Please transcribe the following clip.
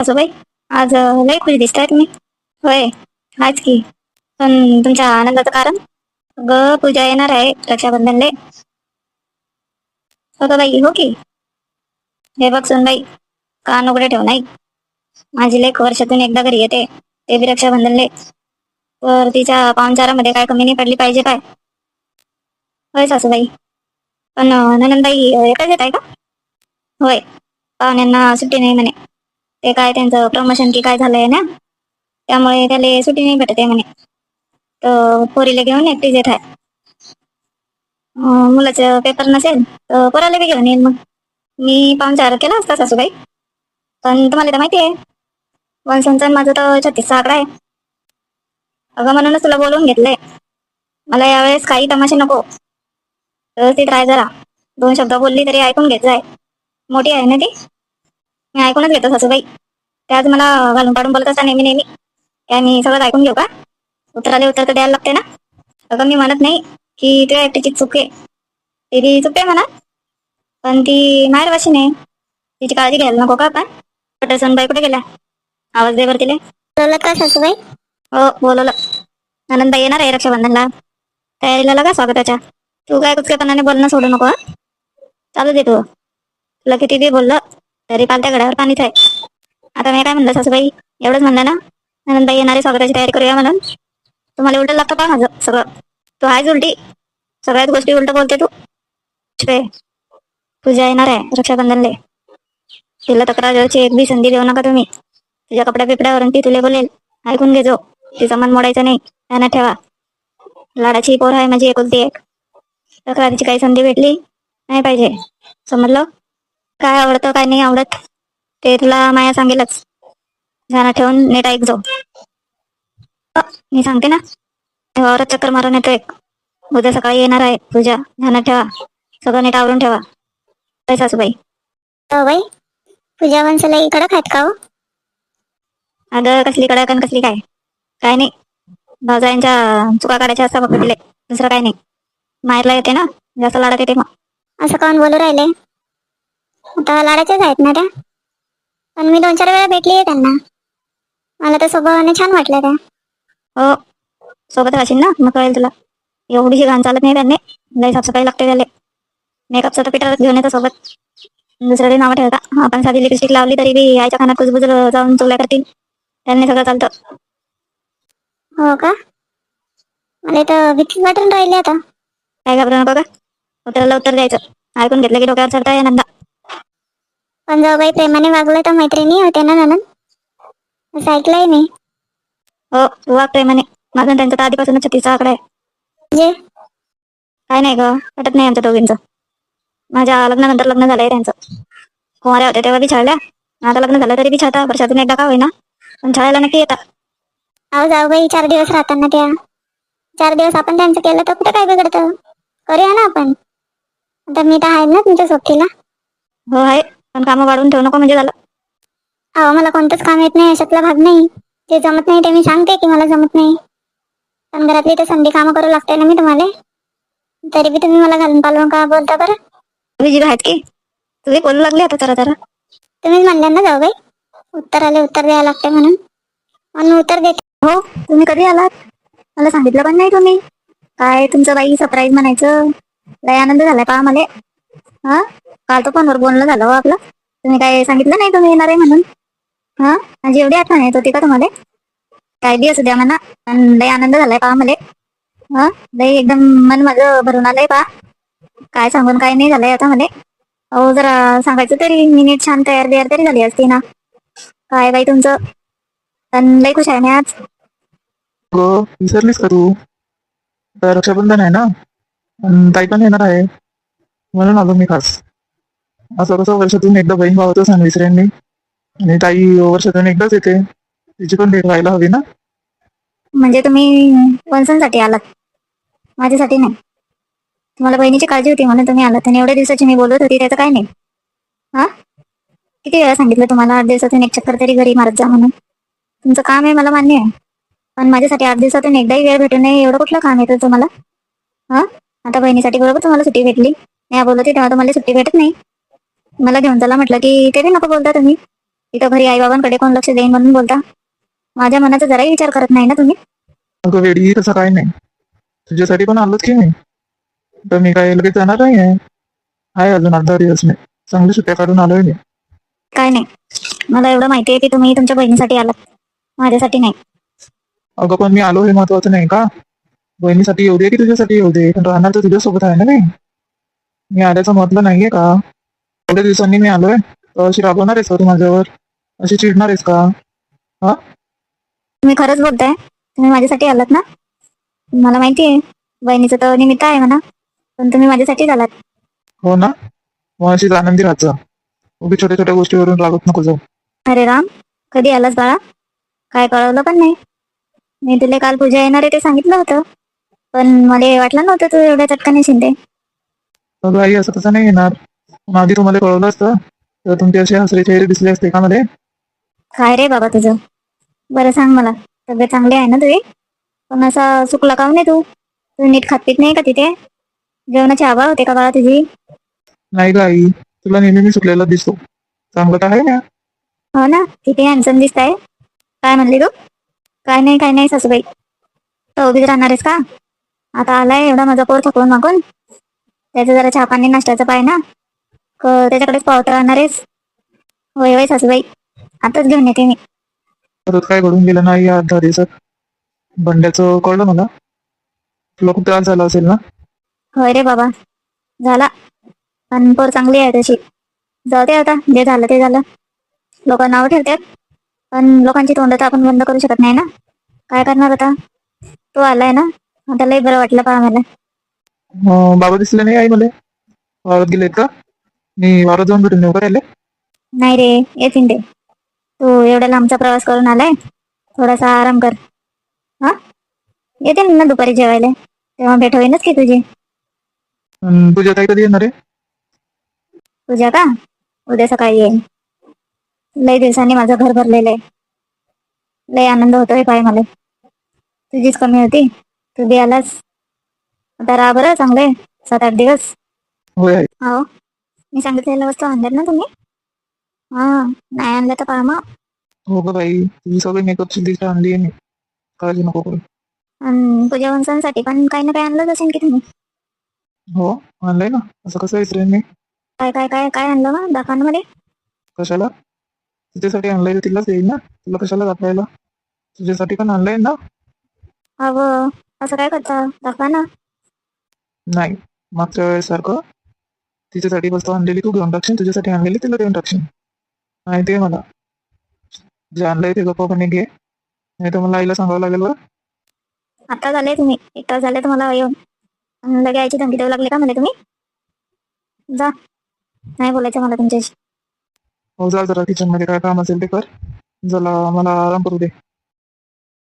असो बाई. आज लय खुश दिसताय तुम्ही. होय आज की. पण तुमच्या आनंदाचं कारण? ग पूजा येणार आहे रक्षाबंधनले. हो का बाई हो की. हे बघ बाई कान उघडे ठेव नाही. माझी लेख वर्षातून एकदा घरी येते ते बी रक्षाबंधनले. तर तिच्या पाहुणचारामध्ये काय कमी नाही पडली पाहिजे काय होय सासूबाई. पण ननंदबाई एकच येत आहे का? होय. पाहुण्यांना सुट्टी नाही म्हणे. ते काय त्यांचं प्रमोशन की काय झालंय ना त्यामुळे त्याला सुट्टी नाही भेटत आहे म्हणे. तर पोरीला घेऊन एकटीच येत आहे. मुलाचं पेपर नसेल तर पोराला बी घेऊन येईल मग. मी पाहुणचार केला असता सासूबाई. पण तुम्हाला तर माहिती आहे वंशांचा माझं तर छत्तीसचा आकडा आहे. अगं म्हणूनच तुला बोलवून घेतलंय. मला यावेळेस काही तमाशे नको. व्यवस्थित राह जरा. दोन शब्द बोलली तरी ऐकून घेत जाय. मोठी आहे ना ती? मी ऐकूनच घेतो सासूबाई. त्याच मला घालून पाडून बोलत असता नेहमी नेहमी. काय मी सगळं ऐकून घेऊ का? उत्तराला उत्तर तर द्यायला लागते ना? अगं मी म्हणत नाही की तुझ्या एकटीची चूक आहे. ती बी चूक आहे म्हणा. पण ती माहेर वाशी नाही तिची काळजी घ्यायला नको का आपण? पटेल बाई कुठे गेल्या? आवाज दे बरं तिले. बोलत का सासूबाई? हो बोलवलं. आनंदबाई येणार आहे रक्षाबंधनला. तयारीला लागा स्वागताच्या. तू काय कुचकेपणाने बोलणं सोडू नको? चालू दे तू. तुला किती बी बोललं तरी पालत्या गडावर पाणीच आहे आता मी काय म्हणलं सासूबाई एवढंच म्हणलं ना? आनंदबाई येणारी स्वागताची तयारी करूया म्हणून. तुम्हाला उलट लागतं का माझं सगळं. तू आहेच उलटी. सगळ्याच गोष्टी उलट बोलते तू. छे. पूजा येणार आहे रक्षाबंधनले. तिला तक्रारची एक बी संधी देऊ नका तुम्ही. तुझ्या कपड्या बिपड्यावरून ती तुला बोलेल. ऐकून घेजो. तिचं मन मोडायचं नाही. त्यांना ठेवा. लाडाची पोर आहे माझी एकुलती एक. तक्रारीची काही संधी भेटली? नाही पाहिजे. समजलं? काय आवडतं काय नाही आवडत ते तुला माया सांगेलच. ध्यानात ठेवून नीट ऐक जो. अ, मी सांगते ना वावरात चक्कर मारून येतो एक उद्या सकाळी येणार आहे पूजा. ध्यानात ठेवा. सगळं नीट आवरून ठेवा. काय सासूबाई? हो बाई. पूजा वंशला कडक आहेत का हो? अगं कसली कडक आणि कसली काय? काय नाही. भावजायांच्या चुका काढायच्या असतात फक्त तिले. दुसरं काय नाही. माहेरला येते ना. जास्त लाडात येते मग असं काऊन बोलू राहिले? आता लाडाच्याच आहेत ना त्या. पण मी दोन चार वेळा भेटली त्यांना. मला तर स्वभावाने छान वाटलं त्या. हो. सोबत राहशील ना? मग कळेल तुला. एवढीशी घाण चालत नाही त्यांनी. लई साफसफाई लागते त्याले. मेकअपचं तर पिठारच घेऊन येतं सोबत. दुसऱ्याला नावं ठेवता. आपण साधी लिपस्टिक लावली तरी बी आईच्या कानात कुजबुज जाऊन चुगल्या करतील. त्यांनी सगळं चालतं. हो का? मला तर भीतीच वाटून राहिली आता. काय घाबरू नको का? उत्तराला उत्तर द्यायचं ऐकून घेतलं की डोक्यावर चढता ये नंदा पण जाऊ बाई प्रेमाने वागलं तर मैत्रिणी होते ना ननंद? असं ऐकलंय मी. हो वाग प्रेमाने. माझं त्यांचं तर आधीपासूनच छत्तीसचा आकडा आहे. म्हणजे? काय नाही ग पटत नाही आमच्या दोघींचं. माझ्या लग्नानंतर लग्न झालंय त्यांचं. कुमाऱ्या होत्या तेव्हा बी छाळल्या आता लग्न झालं तरी बी छाता वर्षातून एकदा का होईना. पण छाळायला नक्की येतात अहो जाऊ बाई चार दिवस राहताना त्या. चार दिवस आपण त्यांचं केलं तर कुठे काय बिघडतं? करूया ना आपण. आता मी तर आहे ना तुमच्या सोबतीला. हो आहे. पण कामं वाढवून ठेवू नको म्हणजे झालं. अहो मला कोणतंच काम येत नाही अशातला भाग नाही. जे जमत नाही ते मी सांगते की मला जमत नाही. पण घरातली तर संधी कामं करू लागते ना मी तुम्हाला. तरी बी तुम्ही मला घालून पालवून का बोलता बरं? तुम्ही जी आहेत की. तुम्ही बोलू लागले आता जरा जरा. तुम्हीच म्हणल्या ना जाऊ बाई. उत्तर आले उत्तर द्यावं लागते म्हणून. म्हणून उत्तर देते हो तुम्ही कधी आलात? मला सांगितलं पण नाही तुम्ही. काय तुमचं बाई सरप्राईज म्हणायचं? लय आनंद झालाय पहा मला. हा? काल तो फोनवर बोलणं झालं हो आपलं. तुम्ही काय सांगितलं नाही तुम्ही येणार आहे म्हणून. हा? माझी एवढी आठवण येत होती का तुम्हाला? काय बी असू द्या म्हणा लय आनंद झालाय पहा मला. हा? लय एकदम मन माझं भरून आलंय पहा. काय सांगून काय नाही झालंय आता मला. अहो जरा सांगायचं तरी मी नीट छान तयार बियार तरी झाली असती ना. काय बाई तुमचं? पण लय खुश आहे मी आज. विसरलीस का तू? रक्षाबंधन आहे ना. ताई पण येणार आहे. म्हणून आलो मी खास. असं कसं वर्षातून एकदा बहीण भावाचं सण विसरेन आणि ताई वर्षातून एकदाच येते. तिची पण भेट व्हायला हवी ना? म्हणजे तुम्ही वंशांसाठी आलात? माझ्यासाठी नाही. तुम्हाला बहिणीची काळजी होती म्हणून तुम्ही आलात. आणि एवढ्या दिवसाची मी बोलत होती त्याचं काय नाही? हा? किती वेळा सांगितलं तुम्हाला आठ दिवसातून एक चक्कर तरी घरी मारत जा म्हणून. तुमचं काम आहे मला मान्य आहे. पण माझ्यासाठी आठ दिवसातून एकदाही वेळ भेटू नये एवढं कुठलं काम येतं तुम्हाला हा? आता बहिणीसाठी बरोबर तुम्हाला सुट्टी भेटली. मी बोलत तेव्हा तुम्हाला सुट्टी भेटत नाही. मला घेऊन चला म्हटलं की ते नको बोलता तुम्ही. इथं घरी आई बाबांकडे कोण लक्ष देईन म्हणून बोलता. माझ्या मनाचा जराही विचार करत नाही ना तुम्ही? अगं वेडी तसं काय नाही. तुझ्यासाठी पण आलोच की मी. तर मी काय लगेच जाणार नाही आहे? अजून अर्धा दिवस नाही चांगली सुट्ट्या काढून आलोय मी. काय नाही. मला एवढं माहिती आहे की तुम्ही तुमच्या बहिणीसाठी आलात. माझ्यासाठी नाही. अगं पण मी आलो हे महत्वाचं नाही का? बहिणीसाठी येऊ दे की तुझ्यासाठी येऊ दे? पण राहणार तर तुझ्यासोबत आहे ना मी? मी आल्याचं म्हटलं नाहीये का? एवढ्या दिवसांनी मी आलोय. अशी राबवणार आहेस का तू माझ्यावर? अशी चिडणार आहेस का? तुम्ही खरंच बोलताय. तुम्ही माझ्यासाठी आलात ना? मला माहिती आहे. बहिणीचं तर निमित्त आहे म्हणा. पण तुम्ही माझ्यासाठीच आलात. हो ना? मग अशीच आनंदी राहत जा उभी छोट्या छोट्या गोष्टीवरून रागत नको जाऊ. अरे राम कधी आलास बाळा? काय कळवलं पण नाही. मी तुला काल पूजा येणार आहे ते सांगितलं होतं. पण मला वाटलं नव्हतं तू एवढ्या चटकाने शिंदे. आई असं तसं नाही येणार. पण आधी तुम्हाला कळवलं असतं. तर तुमचे असे हसरे चेहरे दिसले असते का मध्ये काय रे बाबा तुझं. बरं सांग मला. तब्येत चांगली आहे ना तुझी? पण असा सुकला का नाही तू? तू नीट खात पित नाही का तिथे? जेवणाची आवाज होते का बाळा तुझी? नाही ग आई. तुला नेहमी मी चुकलेला दिसतो. चांगलं तर आहे ना? हो ना. किती हॅन्सम दिसत आहे काय म्हणली तू? काय नाही काय नाही सासूबाई. तर उभीच राहणार आहेस का? आता आलाय एवढा माझा पोर थकवून मागून. त्याचं जरा पाणी नाश्त्याचं पाय ना. त्याच्याकडेच पावत राहणार होय होय सासूबाई. आताच घेऊन येते मी. परत काय घडून गेलं नाही या दिवसात बंड्याचं कळलं मला. तुला खूप त्रास झाला असेल ना? होय रे बाबा झाला. पण पोर चांगली आहे तशी. जाऊ दे आता जे झालं ते झालं. लोक नाव ठेवतात. पण लोकांची तोंड तर आपण बंद करू शकत नाही ना. काय करणार आता? तू आलाय ना. आता लई बरं वाटलं पहा मला. बाबा दिसले नाही आई मला वावरात गेलेत का? मी वावरात जाऊन भेटून येऊ का नाही रे येतील ते. तू एवढा लांबचा प्रवास करून आलाय थोडासा आराम कर. हा? येतील ना दुपारी जेवायला? तेव्हा भेट होईनच की तुझी. अन् तुझ्या ताई कधी येणार आहे? तुझ्या का? उद्या सकाळी येईन लई दिवसांनी माझं घर भरलेलं आहे. लई आनंद होतोय पाय मला. तुझीच कमी होती. तू बी आलास. आता राहा बरं चांगले सात आठ दिवस. होय हो. मी सांगितलेल्या वस्तू आणल्यात ना तुम्ही? हा नाही आणल्या तर पहा मग. हो ग बाई तुझी सगळी मेकअपची लिस्ट आणली आहे मी काळजी नको करू. आणि तुझ्या वंशांसाठी पण काही ना काही आणलंच असेल की तुम्ही? हो आणलंय ना. असं कसं विसरेन मी काय काय काय काय आणलं मग? दाखवांमध्ये. कशाला? तुझ्यासाठी आणलंय तर तिलाच येईल ना? तुला कशाला दाखवायला? तुझ्यासाठी पण आणलंय ना? अहो असं काय करता? दाखवा ना. नाही. मागच्या वेळेसारखं तिच्यासाठी वस्तू आणलेली तू घेऊन टाकशील तुझ्यासाठी आणलेली तिला देऊन टाकशील. माहिती आहे मला. जे आणलंय ते गप्पापणे घे. नाही तर मला आईला सांगावं लागेल बरं. आता झाले तुम्ही. एक तास झाले तुम्हाला येऊन. आणि लगे आईची धमकी देऊ लागले का मला तुम्ही? जा. नाही बोलायचं मला तुमच्याशी. हो जा जरा किचनमध्ये. काय काम असेल ते कर. जरा मला आराम करू दे.